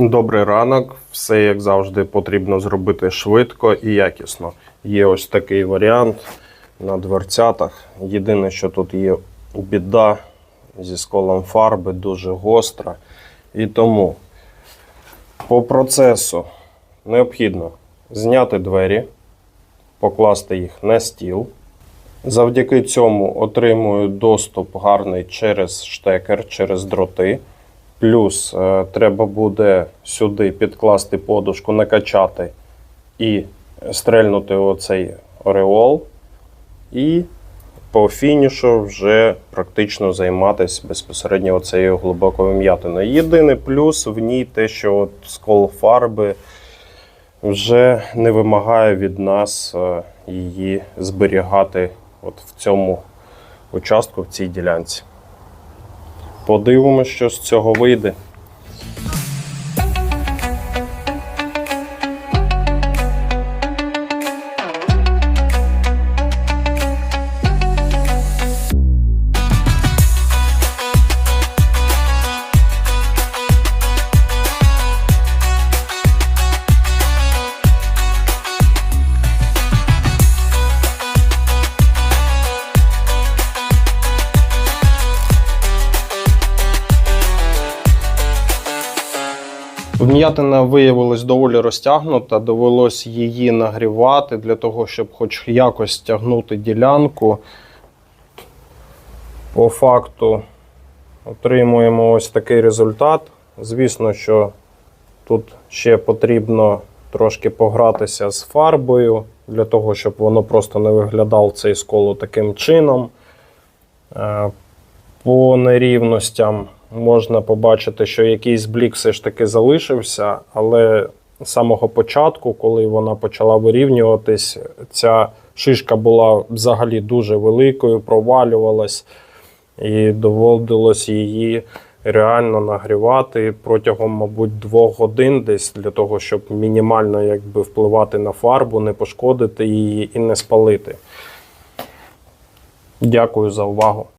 Добрий ранок. Все як завжди потрібно зробити швидко і якісно. Є ось такий варіант на дверцятах. Єдине, що тут є біда зі сколом фарби, дуже гостра. І тому по процесу необхідно зняти двері, покласти їх на стіл. Завдяки цьому отримую доступ гарний через штекер, через дроти. Плюс е, треба буде сюди підкласти подушку, накачати і стрельнути оцей ореол. І по фінішу вже практично займатися безпосередньо оцею глибокою м'ятиною. Єдиний плюс в ній те, що от скол фарби вже не вимагає від нас е, її зберігати от в цьому участку, в цій ділянці. Подивимося, що з цього вийде. Вм'ятина виявилась доволі розтягнута, довелось її нагрівати для того, щоб хоч якось стягнути ділянку. По факту отримуємо ось такий результат. Звісно, що тут ще потрібно трошки погратися з фарбою, для того, щоб воно просто не виглядав цей сколу таким чином. По нерівностям можна побачити, що якийсь блік все ж таки залишився, але з самого початку, коли вона почала вирівнюватись, ця шишка була взагалі дуже великою, провалювалась, і доводилось її реально нагрівати протягом, мабуть, двох годин десь для того, щоб мінімально якби, впливати на фарбу, не пошкодити її і не спалити. Дякую за увагу.